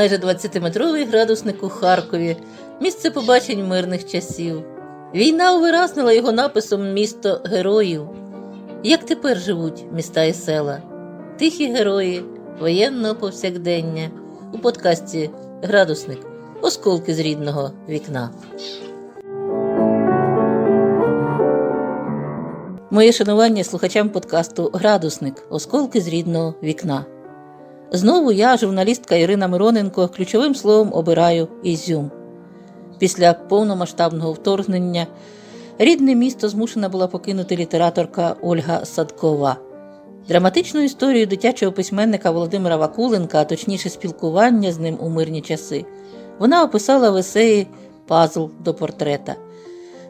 майже 20-метровий градусник у Харкові, місце побачень мирних часів. Війна увиразнила його написом Місто героїв. Як тепер живуть міста і села? Тихі герої воєнного повсякдення у подкасті Градусник Осколки з рідного вікна. Моє шанування слухачам подкасту Градусник Осколки з рідного вікна. Знову я, журналістка Ірина Мироненко, ключовим словом обираю Ізюм. Після повномасштабного вторгнення рідне місто змушена була покинути літераторка Ольга Садкова. Драматичну історію дитячого письменника Володимира Вакуленка, а точніше спілкування з ним у мирні часи, вона описала в есеї Пазл до портрета.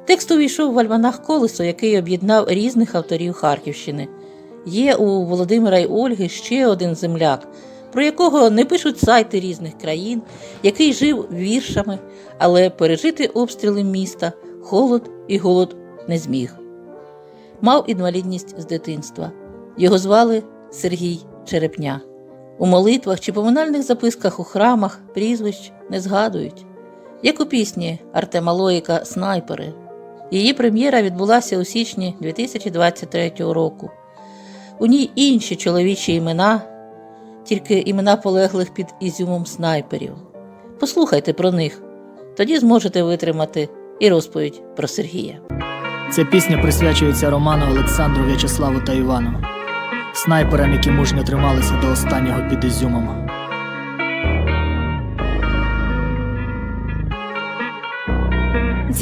Текст увійшов в альманах Колесо, який об'єднав різних авторів Харківщини. Є у Володимира й Ольги ще один земляк, про якого не пишуть сайти різних країн, який жив віршами, але пережити обстріли міста, холод і голод не зміг. Мав інвалідність з дитинства. Його звали Сергій Черепня. У молитвах чи поминальних записках у храмах прізвищ не згадують. Як у пісні Артема Лоїка Снайпери. Її прем'єра відбулася у січні 2023 року. У ній інші чоловічі імена, тільки імена полеглих під ізюмом снайперів. Послухайте про них, тоді зможете витримати і розповідь про Сергія. Ця пісня присвячується Роману Олександру В'ячеславу та Івану, снайперам, які мужньо трималися до останнього під Ізюмом.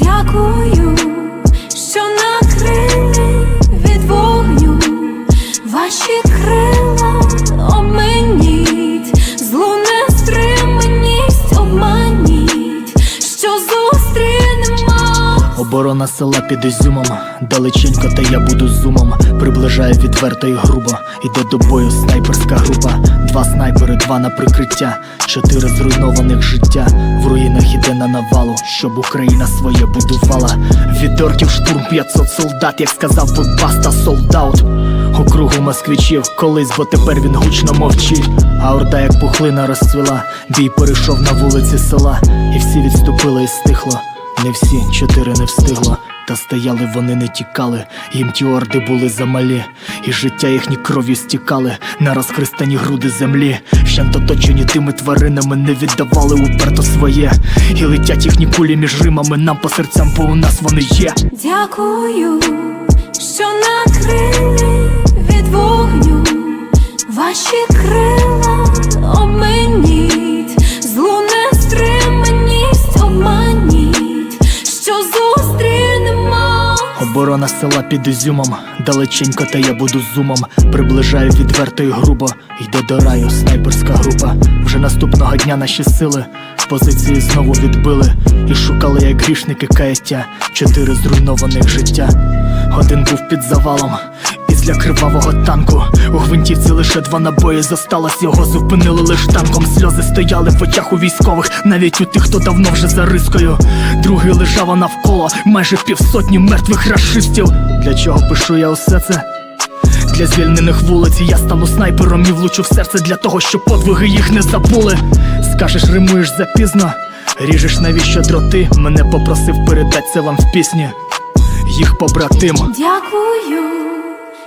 Дякую, що накрили від вогню ваші крила обманіть, Оборона села під Ізюмом, далеченько, та я буду зумом. Приближаю відверто і грубо. Іде до бою снайперська група. Два снайпери, два на прикриття, чотири зруйнованих життя. В руїнах іде на навалу, щоб Україна своє будувала. Від орків штурм 500 солдат, як сказав би баста солдаут. Округу москвичів колись, бо тепер він гучно мовчить. А орда, як пухлина розцвіла, бій перейшов на вулиці села, і всі відступили і стихло. Не всі, чотири не встигло, та стояли вони не тікали, їм ті орди були замалі, і життя їхні кров'ю стікали на розхристані груди землі. Щент оточені тими тваринами не віддавали уперто своє, і летять їхні кулі між римами нам по серцям, бо у нас вони є. Дякую, що накрили від вогню ваші крила Оборона села під Ізюмом, далеченько, та я буду зумом. Приближаю відверто і грубо. Йде до раю снайперська група. Вже наступного дня наші сили позиції знову відбили і шукали, як грішники каяття. Чотири зруйнованих життя. Один був під завалом. Після кривавого танку у гвинтівці лише два набої зосталось. Його зупинили лиш танком. Сльози стояли в очах у військових, навіть у тих, хто давно вже за рискою. Другий лежав навколо майже півсотні мертвих рашистів. Для чого пишу я усе це? Для звільнених вулиць я стану снайпером і влучу в серце для того, щоб подвиги їх не забули. Скажеш, римуєш запізно, ріжеш навіщо дроти. Мене попросив передати це вам в пісні. Їх побратим. Дякую,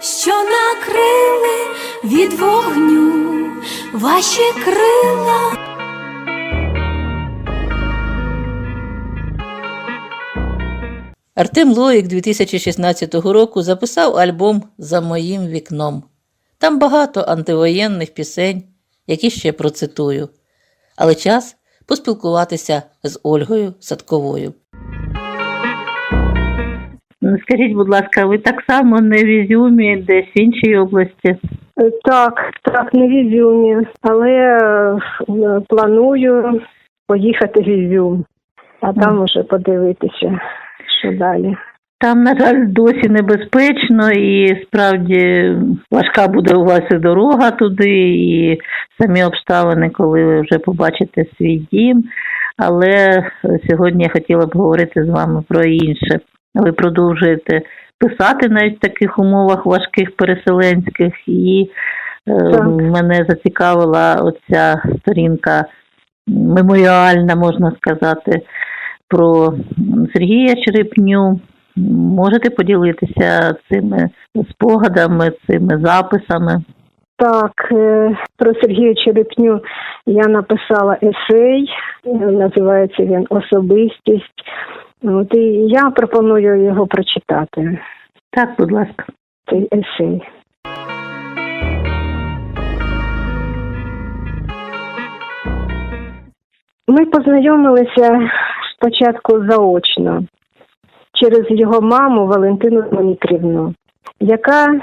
що накрили від вогню ваші крила. Артем Лоїк 2016 року записав альбом За моїм вікном. Там багато антивоєнних пісень, які ще процитую. Але час поспілкуватися з Ольгою Садковою. Скажіть, будь ласка, ви так само не в Ізюмі, десь в іншій області? Так, так, не в Ізюмі, але е, планую поїхати в Ізюм, а там уже подивитися, що далі. Там, на жаль, досі небезпечно і справді важка буде у вас і дорога туди, і самі обставини, коли ви вже побачите свій дім. Але сьогодні я хотіла б говорити з вами про інше. Ви продовжуєте писати навіть в таких умовах важких переселенських, і е, Так. мене зацікавила оця сторінка меморіальна, можна сказати, про Сергія Черепню. Можете поділитися цими спогадами, цими записами? Так, е, про Сергія Черепню я написала есей, називається він Особистість. От, і я пропоную його прочитати, Так, будь ласка. цей есей. Ми познайомилися спочатку заочно через його маму Валентину Дмитрівну, яка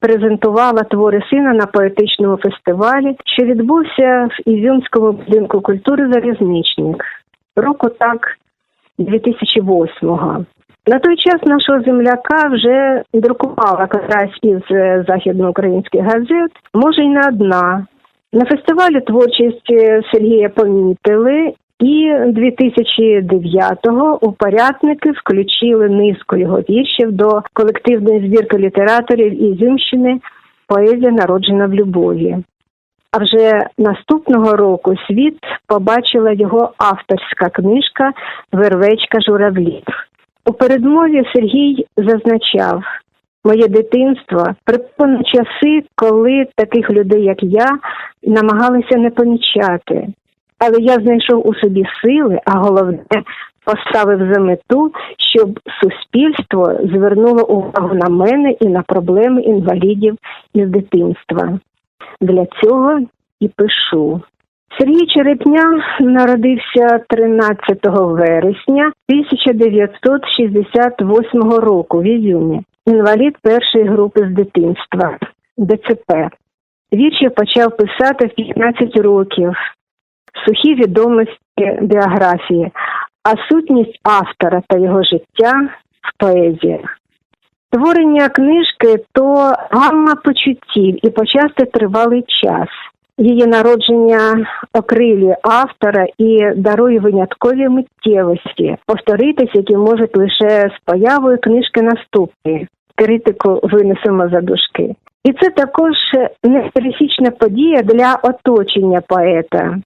презентувала твори сина на поетичному фестивалі, що відбувся в Ізюмському будинку культури Залізничник. Року так 2008-го. На той час нашого земляка вже друкувала якраз із е, західноукраїнських газет, може й не одна. На фестивалі творчості Сергія помітили, і 2009-го у порядники включили низку його віршів до колективної збірки літераторів Ізюмщини Поезія народжена в любові. А вже наступного року світ побачила його авторська книжка Вервечка журавлів. У передмові Сергій зазначав моє дитинство припомню часи, коли таких людей, як я, намагалися не помічати. Але я знайшов у собі сили, а головне поставив за мету, щоб суспільство звернуло увагу на мене і на проблеми інвалідів із дитинства. Для цього і пишу. Сергій Черепня народився 13 вересня 1968 року в Ізюмі. Інвалід першої групи з дитинства ДЦП. Вірші почав писати в 15 років. Сухі відомості біографії, а сутність автора та його життя в поезіях. Творення книжки то гамма почуттів і почасти тривалий час. Її народження окрилює автора і дарує виняткові миттєвості, повторитись, які можуть лише з появою книжки наступної. Критику винесемо за дужки. І це також непересічна подія для оточення поета.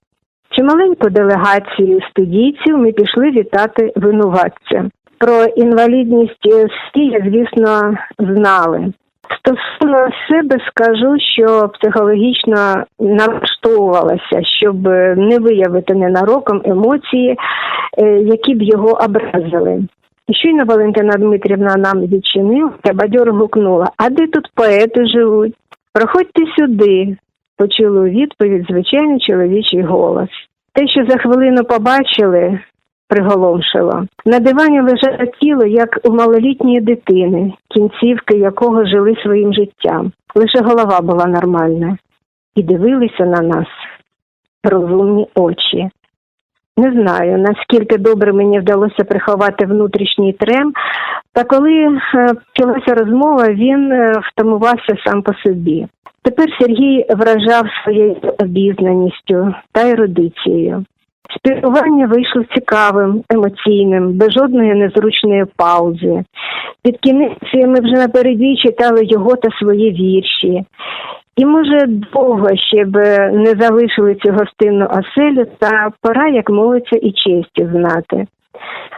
Чималеньку делегацію студійців ми пішли вітати винуватця. Про інвалідність всі, звісно, знали. Стосовно себе скажу, що психологічно налаштовувалася, щоб не виявити ненароком емоції, е, які б його образили. Щойно Валентина Дмитрівна нам відчинила, та бадьоро гукнула: А де тут поети живуть? Проходьте сюди. Почули у відповідь звичайний чоловічий голос. Те, що за хвилину побачили, приголомшило. На дивані лежало тіло, як у малолітньої дитини, кінцівки якого жили своїм життям. Лише голова була нормальна. І дивилися на нас розумні очі. Не знаю, наскільки добре мені вдалося приховати внутрішній трем, та коли е, почалася розмова, він е, втамувався сам по собі. Тепер Сергій вражав своєю обізнаністю та ерудицією. Спілкування вийшло цікавим, емоційним, без жодної незручної паузи. Під кінець ми вже напереді читали його та свої вірші. І, може, довго ще б не залишили цю гостинну оселю, та пора, як мовиться, і честі знати.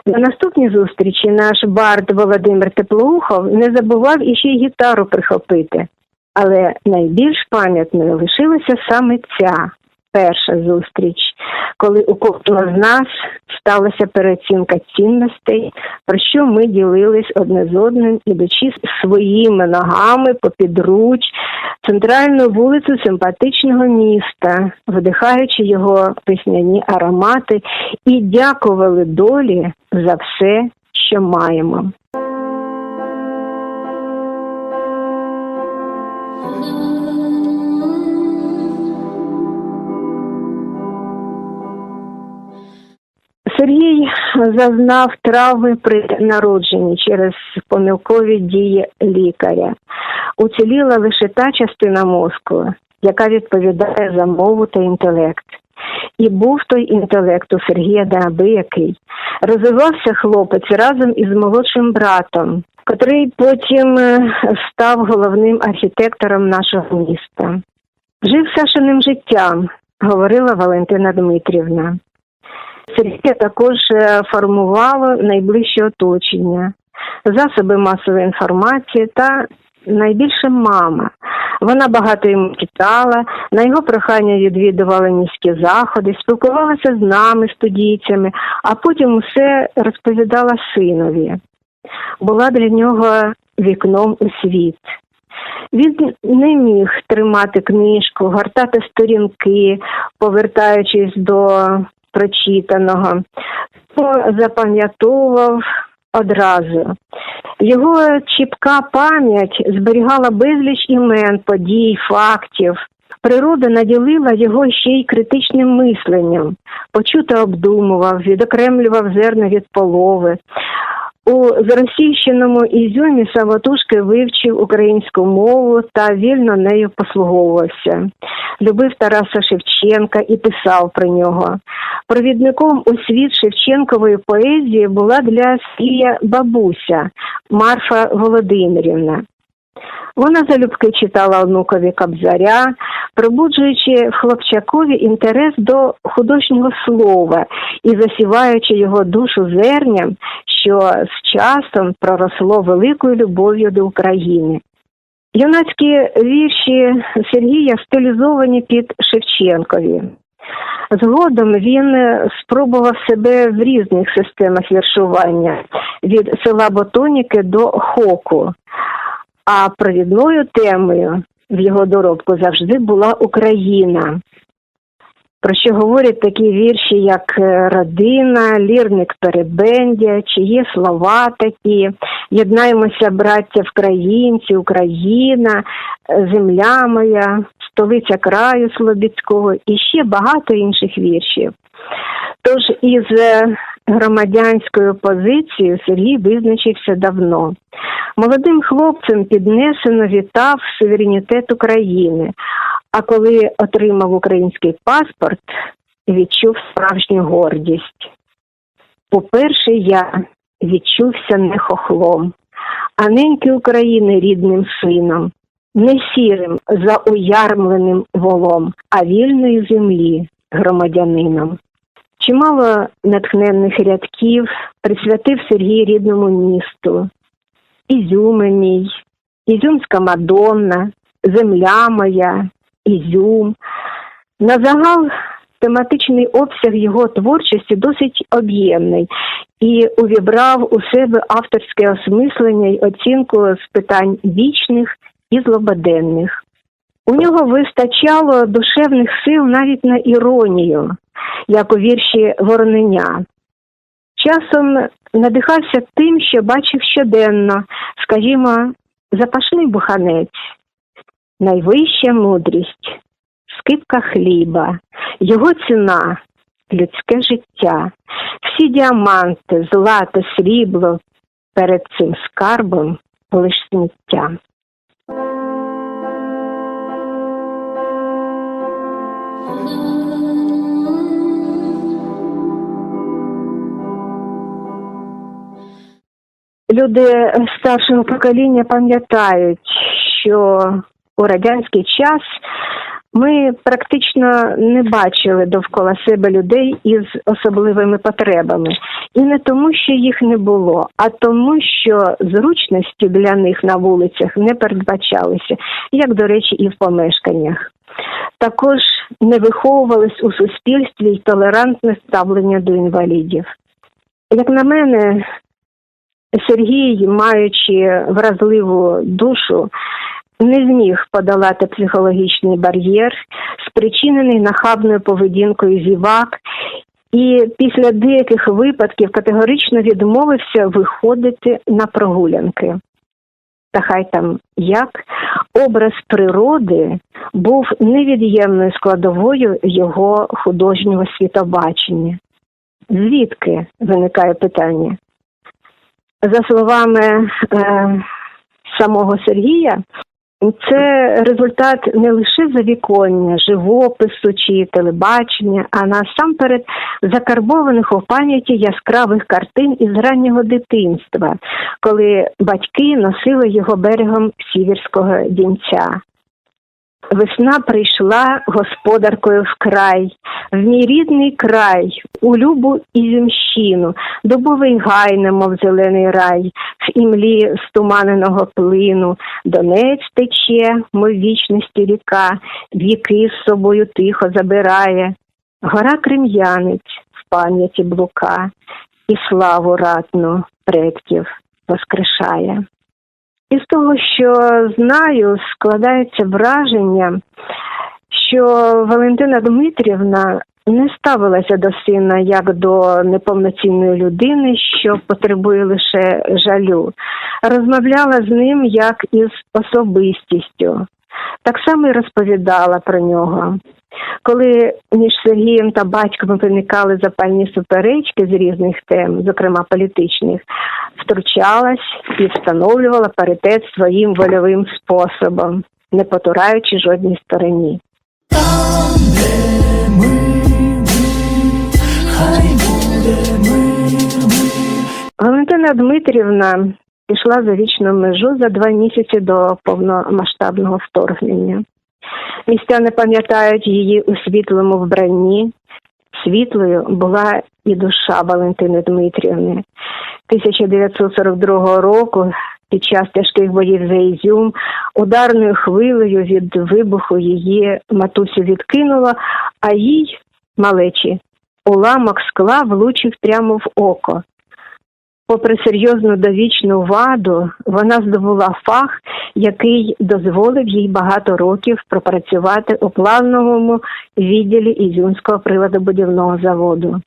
На наступній зустрічі наш бард Володимир Теплоухов не забував іще й гітару прихопити. Але найбільш пам'ятною лишилася саме ця перша зустріч, коли у кожного з нас сталася переоцінка цінностей, про що ми ділились одне з одним, ідучи своїми ногами попідруч центральну вулицю симпатичного міста, вдихаючи його пісняні аромати, і дякували долі за все, що маємо. Сергій зазнав травми при народженні через помилкові дії лікаря. Уціліла лише та частина мозку, яка відповідає за мову та інтелект. І був той інтелект у Сергія неабиякий. Розвивався хлопець разом із молодшим братом, котрий потім е, став головним архітектором нашого міста. Жив Сашиним життям, говорила Валентина Дмитрівна. Сергія також е, формувало найближче оточення, засоби масової інформації та найбільше мама. Вона багато йому читала, на його прохання відвідувала міські заходи, спілкувалася з нами, студійцями, а потім усе розповідала синові. Була для нього вікном у світ. Він не міг тримати книжку, гортати сторінки, повертаючись до прочитаного, то запам'ятовував одразу. Його чіпка пам'ять зберігала безліч імен, подій, фактів. Природа наділила його ще й критичним мисленням, почуто обдумував, відокремлював зерна від полови. У зросійщеному Ізюмі Саватушки вивчив українську мову та вільно нею послуговувався. Любив Тараса Шевченка і писав про нього. Провідником у світ Шевченкової поезії була для Сія бабуся Марфа Володимирівна. Вона залюбки читала онукові Кобзаря, пробуджуючи в хлопчакові інтерес до художнього слова і засіваючи його душу зерням, що з часом проросло великою любов'ю до України. Юнацькі вірші Сергія стилізовані під Шевченкові. Згодом він спробував себе в різних системах віршування від села Ботоніки до Хоку. А провідною темою в його доробку завжди була Україна. Про що говорять такі вірші, як е, Родина, Лірник Перебендя, чи є слова такі, Єднаємося, браття вкраїнці, Україна, е, Земля моя, столиця краю Слобідського і ще багато інших віршів. Тож із е, громадянською позицією Сергій визначився давно. Молодим хлопцем піднесено вітав суверенітет України. А коли отримав український паспорт, відчув справжню гордість. По-перше, я відчувся не хохлом, а неньки України рідним сином, не сірим зауярмленим волом, а вільної землі громадянином. Чимало натхненних рядків присвятив Сергій рідному місту, Ізюминій, Ізюмська Мадонна, Земля моя, Ізюм. На загал тематичний обсяг його творчості досить об'ємний і увібрав у себе авторське осмислення й оцінку з питань вічних і злободенних. У нього вистачало душевних сил навіть на іронію, як у вірші Вороненя. Часом надихався тим, що бачив щоденно, скажімо, запашний буханець, найвища мудрість, скипка хліба, його ціна, людське життя, всі діаманти, злато, срібло перед цим скарбом лиш сміття. Люди старшого покоління пам'ятають, що у радянський час ми практично не бачили довкола себе людей із особливими потребами. І не тому, що їх не було, а тому, що зручності для них на вулицях не передбачалися, як, до речі, і в помешканнях. Також не виховувались у суспільстві й толерантне ставлення до інвалідів. Як на мене, Сергій, маючи вразливу душу, не зміг подолати психологічний бар'єр, спричинений нахабною поведінкою зівак, і після деяких випадків категорично відмовився виходити на прогулянки. Та хай там як образ природи був невід'ємною складовою його художнього світобачення. Звідки виникає питання? За словами е, самого Сергія, це результат не лише завіконня, живопису чи телебачення, а насамперед закарбованих у пам'яті яскравих картин із раннього дитинства, коли батьки носили його берегом сіверського дінця. Весна прийшла господаркою в край, в мій рідний край, у любу ізюмщину, дубовий гай, немов зелений рай, в імлі стуманеного плину, Донець тече, мов вічності ріка, віки з собою тихо забирає. Гора Крем'янець в пам'яті блука. І славу ратну предків воскрешає. Із того, що знаю, складається враження, що Валентина Дмитрівна не ставилася до сина як до неповноцінної людини, що потребує лише жалю, розмовляла з ним як із особистістю. Так само і розповідала про нього. Коли між Сергієм та батьком виникали запальні суперечки з різних тем, зокрема політичних, втручалась і встановлювала паритет своїм вольовим способом, не потураючи жодній стороні. Валентина Дмитрівна пішла за вічну межу за два місяці до повномасштабного вторгнення. Містяни пам'ятають її у світлому вбранні. Світлою була і душа Валентини Дмитрівни. 1942 року під час тяжких боїв за Ізюм ударною хвилею від вибуху її матусю відкинуло, а їй, малечі, уламок скла влучив прямо в око. Попри серйозну довічну ваду, вона здобула фах, який дозволив їй багато років пропрацювати у плавному відділі Ізюмського приладобудівного заводу.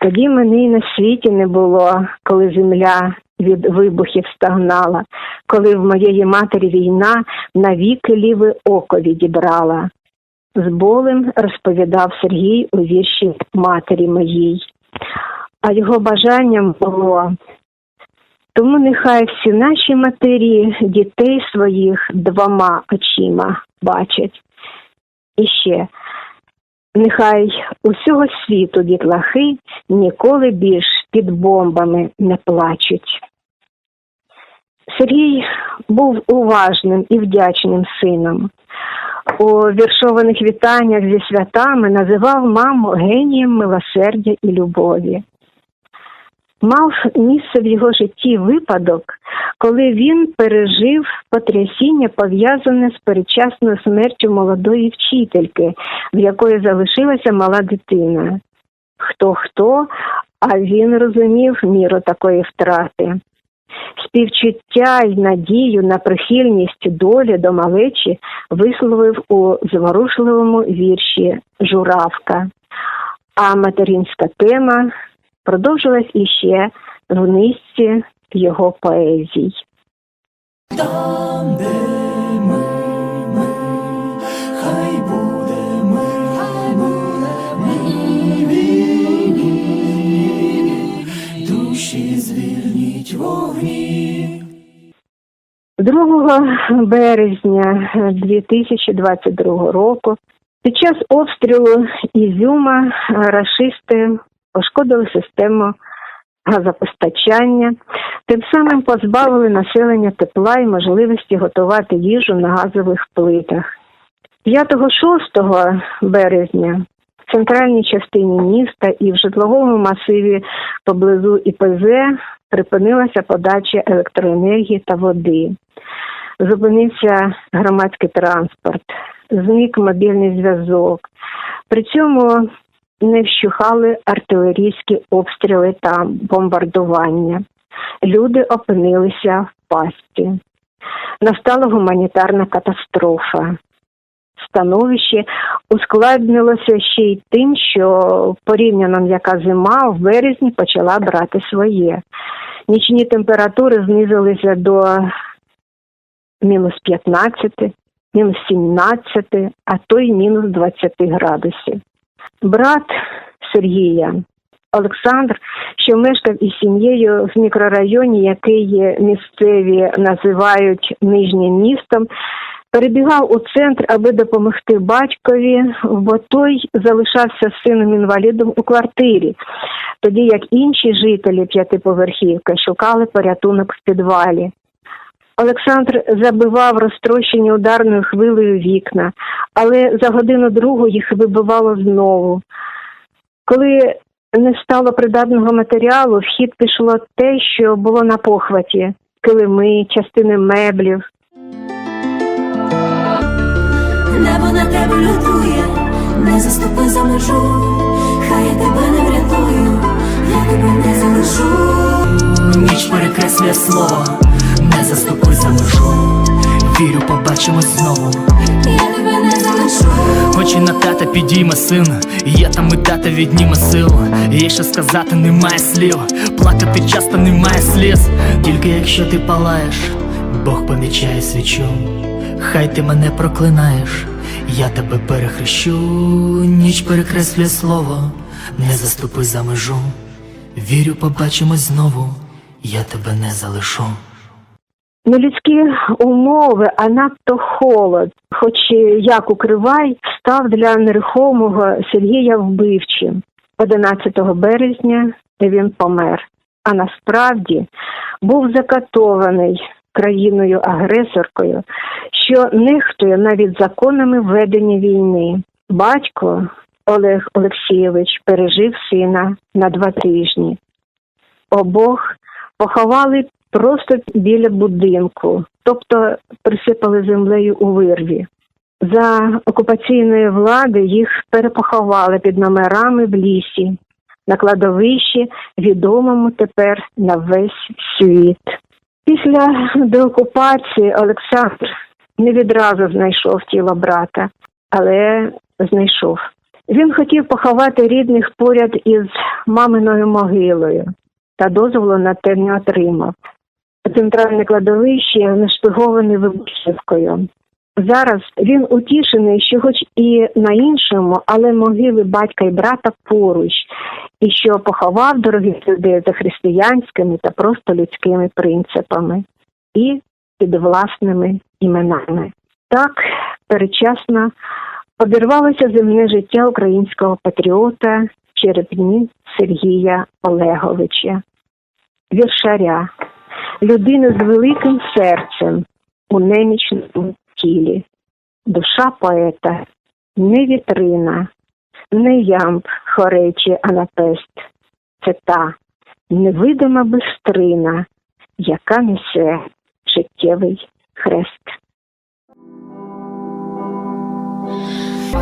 Тоді мене й на світі не було, коли земля від вибухів стагнала, коли в моєї матері війна навіки ліве око відібрала. З болем розповідав Сергій у вірші матері моїй. А його бажанням було тому нехай всі наші матері дітей своїх двома очима бачать. І ще нехай усього світу дітлахи ніколи більш під бомбами не плачуть. Сергій був уважним і вдячним сином. У віршованих вітаннях зі святами називав маму генієм милосердя і любові мав місце в його житті випадок, коли він пережив потрясіння, пов'язане з передчасною смертю молодої вчительки, в якої залишилася мала дитина. Хто хто, а він розумів міру такої втрати. Співчуття й надію на прихильність долі до малечі висловив у зворушливому вірші Журавка. А материнська тема продовжилась іще в низці його поезій. Там, де ми, хай буде ми, хай буде ми, вільні, душі звільніть вогні. 2 березня 2022 року під час обстрілу Ізюма рашисти пошкодили систему газопостачання, тим самим позбавили населення тепла і можливості готувати їжу на газових плитах. 5-6 березня в центральній частині міста і в житловому масиві поблизу ІПЗ припинилася подача електроенергії та води. Зупинився громадський транспорт, зник мобільний зв'язок. При цьому не вщухали артилерійські обстріли та бомбардування. Люди опинилися в пасті. Настала гуманітарна катастрофа. Становище ускладнилося ще й тим, що порівняно м'яка зима в березні почала брати своє. Нічні температури знизилися до мінус 15, мінус 17, а то й мінус 20 градусів. Брат Сергія Олександр, що мешкав із сім'єю в мікрорайоні, який місцеві називають нижнім містом, перебігав у центр, аби допомогти батькові, бо той залишався сином інвалідом у квартирі, тоді як інші жителі п'ятиповерхівки шукали порятунок в підвалі. Олександр забивав розтрощені ударною хвилею вікна, але за годину другу їх вибивало знову. Коли не стало придатного матеріалу, в хід пішло те, що було на похваті килими, частини меблів. Небо на тебе лютує, не заступи за межу, хай я тебе не врятую, я тебе не залишу. Ніч перекреслює слово, не заступи за межу. Вірю, побачимось знову. Я тебе не залишу. Очі на тата підійме син, є там і тата відніме сил. Є що сказати, немає слів. Плакати часто немає сліз. Тільки якщо ти палаєш, Бог помічає свічу. Хай ти мене проклинаєш, я тебе перехрещу. Ніч перекреслює слово, не заступи за межу. Вірю, побачимось знову, я тебе не залишу. Нелюдські умови, а надто холод, хоч як укривай, став для нерухомого Сергія вбивчим. 11 березня він помер, а насправді був закатований країною-агресоркою, що нехтує навіть законами ведення війни. Батько Олег Олексійович пережив сина на два тижні. Обох поховали просто біля будинку, тобто присипали землею у вирві. За окупаційної влади їх перепоховали під номерами в лісі, на кладовищі, відомому тепер на весь світ. Після деокупації Олександр не відразу знайшов тіло брата, але знайшов. Він хотів поховати рідних поряд із маминою могилою, та дозволу на те не отримав. Центральне кладовище нашпиговане вибухівкою. Зараз він утішений, що, хоч і на іншому, але могили батька і брата поруч, і що поховав дорогих людей за християнськими та просто людськими принципами і під власними іменами. Так передчасно обірвалося земне життя українського патріота черепні Сергія Олеговича, віршаря, людини з великим серцем у немічному тілі. Душа поета не вітрина, не ямб хоречі анапест. Це та невидима бистрина, яка несе життєвий хрест.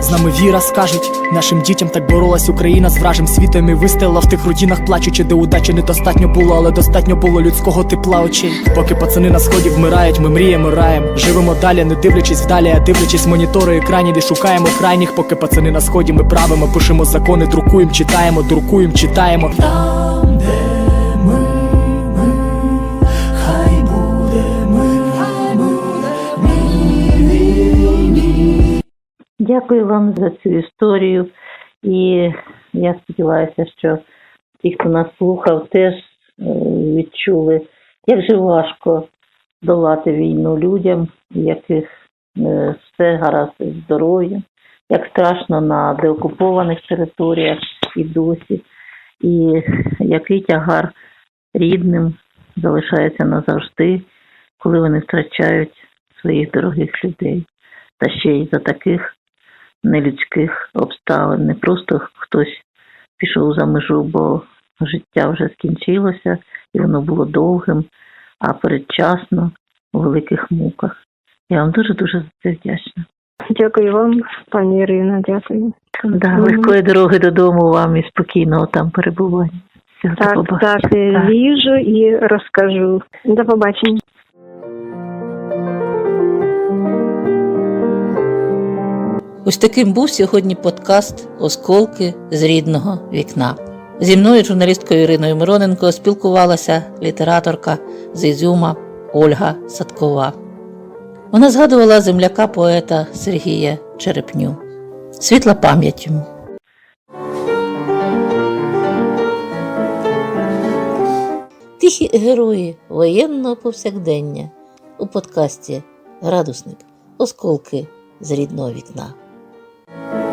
З нами віра скажуть, нашим дітям так боролась Україна з вражим світом і вистояла в тих рутінах, плачучи, де удачі недостатньо було, але достатньо було людського тепла очей. Поки пацани на сході вмирають, ми мріємо, раєм. Живемо далі, не дивлячись вдалі, а дивлячись монітори екранів і шукаємо крайніх, поки пацани на сході ми правимо, пишемо закони, друкуємо, читаємо, друкуємо, читаємо. Дякую вам за цю історію. І я сподіваюся, що ті, хто нас слухав, теж е, відчули, як же важко долати війну людям, яких е, все гаразд із здоров'ям, як страшно на деокупованих територіях і досі, і який тягар рідним залишається назавжди, коли вони втрачають своїх дорогих людей. Та ще й за таких нелюдських обставин. Не просто хтось пішов за межу, бо життя вже скінчилося, і воно було довгим, а передчасно у великих муках. Я вам дуже дуже за це вдячна. Дякую вам, пані Ірина, дякую. Да, легкої дороги додому вам і спокійного там перебування. Всього до Так, побачення. так, е, віжу і розкажу. До побачення. Ось таким був сьогодні подкаст Осколки з рідного вікна. Зі мною, журналісткою Іриною Мироненко, спілкувалася літераторка з Ізюма Ольга Садкова. Вона згадувала земляка поета Сергія Черепню. Світла пам'ять йому. Тихі герої воєнного повсякдення у подкасті Градусник Осколки з рідного вікна. thank you.